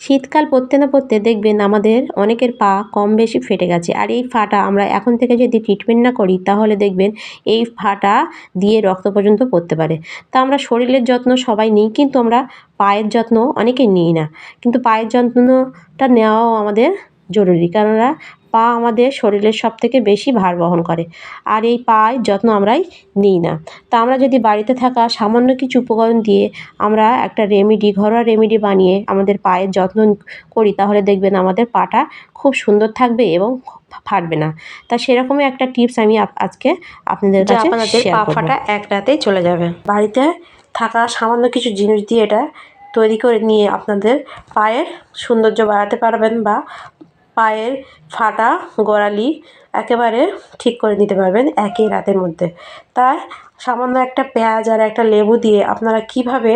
শীতকাল পড়তে না পড়তে দেখবেন আমাদের অনেকের পা কম বেশি ফেটে গেছে। আর এই ফাটা আমরা এখন থেকে যদি ট্রিটমেন্ট না করি, তাহলে দেখবেন এই ফাটা দিয়ে রক্ত পর্যন্ত পড়তে পারে। তা আমরা শরীরের যত্ন সবাই নিই, কিন্তু আমরা পায়ের যত্ন অনেকে নিই না। কিন্তু পায়ের যত্নটা নেওয়াও আমাদের জরুরি। কেননা পা আমাদের শরীরের সব থেকে বেশি ভার বহন করে। আর এই পায়ের যত্ন আমরাই নিই না। তা আমরা যদি বাড়িতে থাকা সামান্য কিছু উপকরণ দিয়ে আমরা একটা রেমেডি ঘরোয়া রেমেডি বানিয়ে আমাদের পায়ের যত্ন করি তাহলে দেখবেন আমাদের পাটা খুব সুন্দর থাকবে এবং ফাটবে না। তা সেরকমই একটা টিপস আমি আজকে আপনাদের কাছে পা ফাটা এক রাতেই চলে যাবে। বাড়িতে থাকা সামান্য কিছু জিনিস দিয়ে এটা তৈরি করে নিয়ে আপনাদের পায়ের সৌন্দর্য বাড়াতে পারবেন বা পায়ের ফাটা গোড়ালি একেবারে ঠিক করে নিতে পারবেন একই রাতের মধ্যে। তাই সামান্য একটা পেঁয়াজ আর একটা লেবু দিয়ে আপনারা কীভাবে,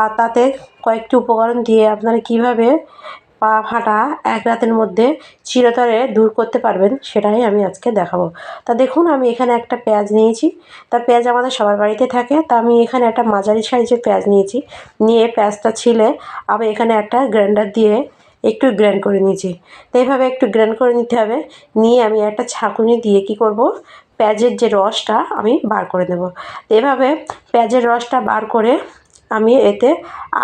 আর তাতে কয়েকটি উপকরণ দিয়ে আপনারা কীভাবে পা ফাটা এক রাতের মধ্যে চিরতরে দূর করতে পারবেন সেটাই আমি আজকে দেখাবো। তা দেখুন, আমি এখানে একটা পেঁয়াজ নিয়েছি। তা পেঁয়াজ আমাদের সবার বাড়িতে থাকে, তা আমি এখানে একটা মাঝারি সাইজের পেঁয়াজ নিয়েছি। নিয়ে পেঁয়াজটা ছিলে, আমি এখানে একটা গ্রাইন্ডার দিয়ে একটু গ্র্যান্ড করে নিয়েছি। তো এইভাবে একটু গ্র্যান্ড করে নিতে হবে। নিয়ে আমি একটা ছাঁকুনি দিয়ে কি করব? পেঁয়াজের যে রসটা আমি বার করে দেব তো এভাবে পেঁয়াজের রসটা বার করে আমি এতে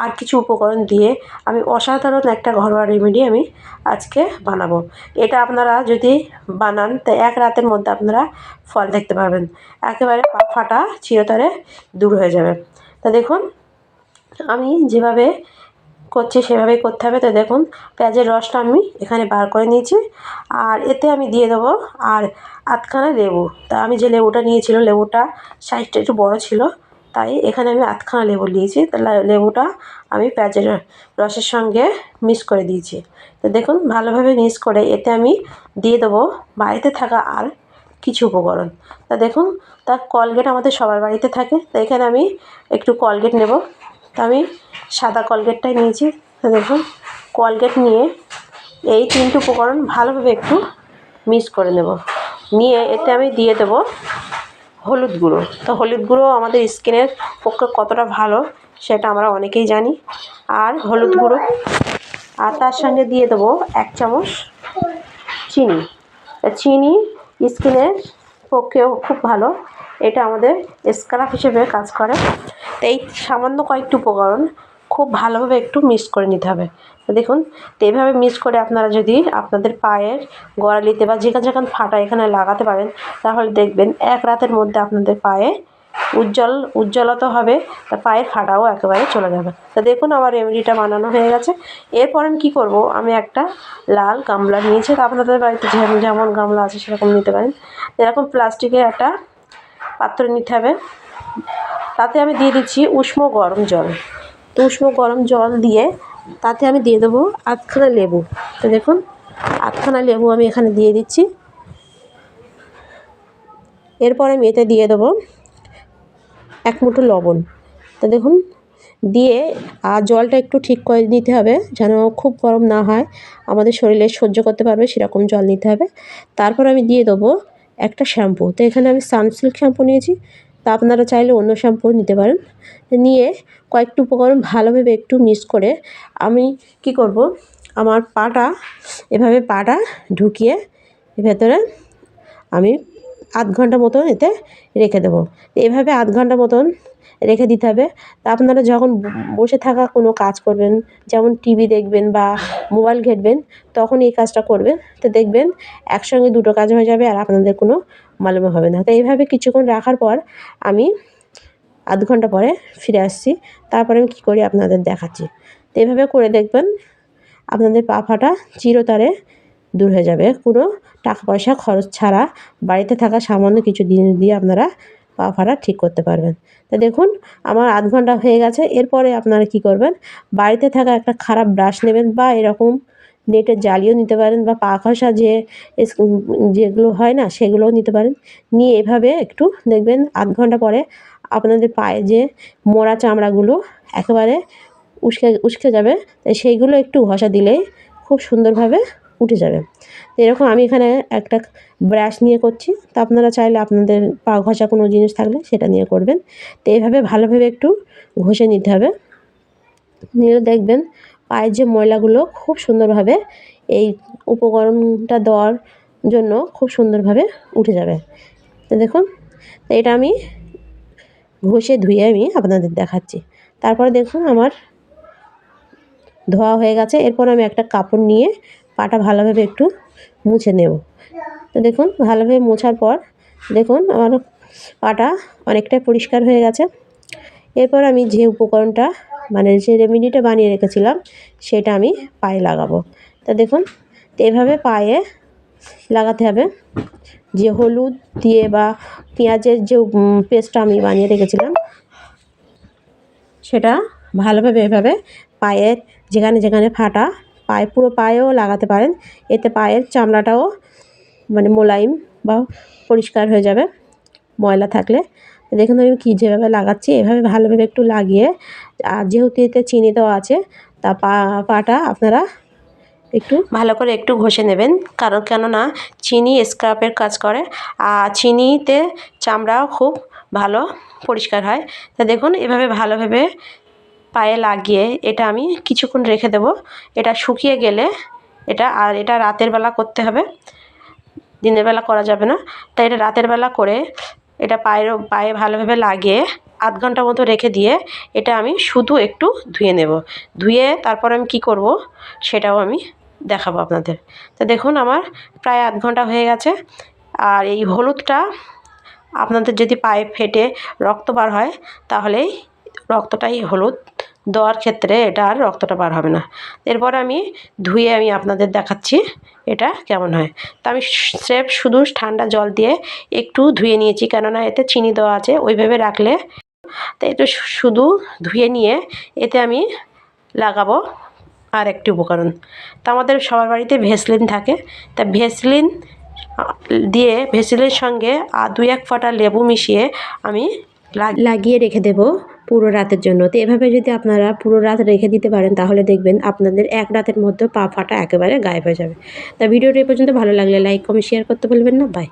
আর কিছু উপকরণ দিয়ে আমি অসাধারণ একটা ঘরোয়া রেমেডি আমি আজকে বানাবো। এটা আপনারা যদি বানান, তো এক রাতের মধ্যে আপনারা ফল দেখতে পাবেন একেবারে ফাটা চিরতরে দূর হয়ে যাবে। তা দেখুন, আমি যেভাবে করছি, সেভাবেই করতে হবে। তো দেখুন, পেঁয়াজের রসটা আমি এখানে বার করে নিয়েছি। আর এতে আমি দিয়ে দেবো আর আধখানা লেবু। তা আমি যে লেবুটা নিয়েছিলাম, লেবুটা সাইজটা একটু বড় ছিল, তাই এখানে আমি আধখানা লেবু নিয়েছি। তা লেবুটা আমি পেঁয়াজের রসের সঙ্গে মিক্স করে দিয়েছি। তো দেখুন, ভালোভাবে মিক্স করে এতে আমি দিয়ে দেবো বাড়িতে থাকা আর কিছু উপকরণ। তা দেখুন, তা কলগেট আমাদের সবার বাড়িতে থাকে তো এখানে আমি একটু কলগেট নেব। তা আমি সাদা কলগেটটাই নিয়েছি। দেখুন, কলগেট নিয়ে এই তিনটে উপকরণ ভালোভাবে একটু মিক্স করে নেব। নিয়ে এতে আমি দিয়ে দেবো হলুদ গুঁড়ো। তো হলুদ গুঁড়ো আমাদের স্কিনের পক্ষে কতটা ভালো সেটা আমরা অনেকেই জানি। আর হলুদ গুঁড়ো, আর তার সঙ্গে দিয়ে দেবো এক চামচ চিনি। চিনি স্কিনের পক্ষেও খুব ভালো। এটা আমাদের স্কারাফ হিসেবে কাজ করে। তো এই সামান্য কয়েকটি উপকরণ খুব ভালোভাবে একটু মিক্স করে নিতে হবে। দেখুন, তো এইভাবে মিক্স করে আপনারা যদি আপনাদের পায়ের গোড়ালিতে বা যেখানে যেখানে ফাটা এখানে লাগাতে পারেন, তাহলে দেখবেন এক রাতের মধ্যে আপনাদের পায়ে উজ্জ্বল, উজ্জ্বলতা হবে, তা পায়ের ফাটাও একেবারে চলে যাবে। তা দেখুন, আমার রেমেডিটা বানানো হয়ে গেছে। এরপর আমি কী করব? আমি একটা লাল গামলা নিয়েছি। তা আপনাদের বাড়িতে যেমন গামলা আছে সেরকম নিতে পারেন। এরকম প্লাস্টিকের একটা পাত্র নিতে হবে। তাতে আমি দিয়ে দিচ্ছি উষ্ণ গরম জল। তো উষ্ণ গরম জল দিয়ে তাতে আমি দিয়ে দেবো আধখানা লেবু। তো দেখুন, আধখানা লেবু আমি এখানে দিয়ে দিচ্ছি। এরপর আমি এতে দিয়ে দেবো এক মুঠো লবণ। তো দেখুন, দিয়ে, আর জলটা একটু ঠিক করে নিতে হবে যেন খুব গরম না হয়। আমাদের শরীরে সহ্য করতে পারবে, সেরকম জল নিতে হবে। তারপর আমি দিয়ে দেবো একটা শ্যাম্পু। তো এখানে আমি সানসিল্ক শ্যাম্পু নিয়েছি। তা আপনারা চাইলে অন্য শ্যাম্পু নিতে পারেন। নিয়ে কয়েকটি উপকরণ ভালোভাবে একটু মিক্স করে আমি কি করব, আমার পাটা, এভাবে পাটা ঢুকিয়ে ভেতরে আমি আধ ঘণ্টা মতন এতে রেখে দেবো। এভাবে আধ ঘণ্টা মতন রেখে দিতে হবে। তা আপনারা যখন বসে থাকা কোনো কাজ করবেন, যেমন টিভি দেখবেন বা মোবাইল ঘেঁটবেন, তখন এই কাজটা করবেন। তো দেখবেন একসঙ্গে দুটো কাজ হয়ে যাবে আর আপনাদের কোনো মালুমে হবে না। তো এইভাবে কিছুক্ষণ রাখার পর আমি আধ ঘণ্টা পরে ফিরে আসছি। তারপরে আমি কী করি আপনাদের দেখাচ্ছি। তো এইভাবে করে দেখবেন আপনাদের পা ফাটা চিরতরে দূর হয়ে যাবে। কোনো টাকা পয়সা খরচ ছাড়া বাড়িতে থাকা সামান্য কিছু জিনিস দিয়ে আপনারা পা ফাটা ঠিক করতে পারবেন। তো দেখুন, আমার আধ ঘণ্টা হয়ে গেছে। এরপরে আপনারা কি করবেন? বাড়িতে থাকা একটা খারাপ ব্রাশ নেবেন বা এরকম নেটের জালিও নিতে পারেন বা পা খসা যে যেগুলো হয় না, সেগুলোও নিতে পারেন। নিয়ে এভাবে একটু দেখবেন আধ ঘণ্টা পরে আপনাদের পায়ে যে মোড়া চামড়াগুলো একেবারে উস্কে উস্কে যাবে। তাই সেইগুলো একটু ঘষা দিলেই খুব সুন্দরভাবে উঠে যাবে। তো এরকম আমি এখানে একটা ব্রাশ নিয়ে করছি। তো আপনারা চাইলে আপনাদের পা ঘষা কোনো জিনিস থাকলে সেটা নিয়ে করবেন। তো এইভাবে ভালোভাবে একটু ঘষে নিতে হবে। নিলে দেখবেন পায়ের যে ময়লাগুলো খুব সুন্দরভাবে এই উপকরণটা দেওয়ার জন্য খুব সুন্দরভাবে উঠে যাবে। তো দেখুন, তো এটা আমি ঘষে ধুয়ে আমি আপনাদের দেখাচ্ছি। তারপরে দেখুন আমার ধোয়া হয়ে গেছে। এরপর আমি একটা কাপড় নিয়ে পাটা ভালোভাবে একটু মুছে নেব। তো দেখুন, ভালোভাবে মোছার পর দেখুন আমার পাটা অনেকটাই পরিষ্কার হয়ে গেছে। এরপর আমি যে উপকরণটা মানে যে রেমেডিটা বানিয়ে রেখেছিলাম, সেটা আমি পায়ে লাগাবো। তা দেখুন, তো এভাবে পায়ে লাগাতে হবে। যে হলুদ দিয়ে বা পেঁয়াজের যে পেস্টটা আমি বানিয়ে রেখেছিলাম, সেটা ভালোভাবে এভাবে পায়ের যেখানে যেখানে ফাটা পায়ে, পুরো পায়েও লাগাতে পারেন। এতে পায়ের চামড়াটাও মানে মোলায়েম বা পরিষ্কার হয়ে যাবে, ময়লা থাকলে। দেখুন আমি কী যেভাবে লাগাচ্ছি, এভাবে ভালোভাবে একটু লাগিয়ে, আর যেহেতু এতে চিনি দেওয়া আছে, তা পা, পাটা আপনারা একটু ভালো করে একটু ঘষে নেবেন। কারণ কেননা চিনি স্ক্রাবের কাজ করে, আর চিনিতে চামড়াও খুব ভালো পরিষ্কার হয়। তা দেখুন এভাবে ভালোভাবে পায়ে লাগিয়ে এটা আমি কিছুক্ষণ রেখে দেবো। এটা শুকিয়ে গেলে এটা আর এটা রাতের বেলা করতে হবে। দিনের বেলা করা যাবে না। তাই এটা রাতের বেলা করে এটা পায়ের পায়ে ভালোভাবে লাগিয়ে আধ ঘণ্টা মতো রেখে দিয়ে এটা আমি শুধু একটু ধুয়ে নেব। ধুয়ে তারপর আমি কী করব সেটাও আমি দেখাবো আপনাদের। তো দেখুন আমার প্রায় আধ ঘণ্টা হয়ে গেছে। আর এই হলুদটা আপনাদের যদি পায়ে ফেটে রক্ত বার হয় তাহলেই রক্তটাই হলুদ। দেওয়ার ক্ষেত্রে এটা আর রক্তটা বার হবে না। এরপর আমি ধুয়ে আমি আপনাদের দেখাচ্ছি এটা কেমন হয়। তা আমি স্রেফ শুধু ঠান্ডা জল দিয়ে একটু ধুয়ে নিয়েছি, কেননা এতে চিনি দেওয়া আছে ওইভাবে রাখলে তো একটু শুধু ধুয়ে নিয়ে এতে আমি লাগাবো আর একটি উপকরণ। তা আমাদের সবার বাড়িতে ভেসলিন থাকে, তা ভেসলিন দিয়ে, ভেসলিনের সঙ্গে দুই এক ফোঁটা লেবু মিশিয়ে আমি লাগিয়ে রেখে দেব। পুরো রাতের জন্য। তো এভাবে যদি আপনারা পুরো রাত রেখে দিতে পারেন, তাহলে দেখবেন আপনাদের এক রাতের মধ্যে পা ফাটা একেবারে গায়েব হয়ে যাবে। তা ভিডিওটি এ পর্যন্ত। ভালো লাগলে লাইক কমেন্ট শেয়ার করতে বলবেন না। বাই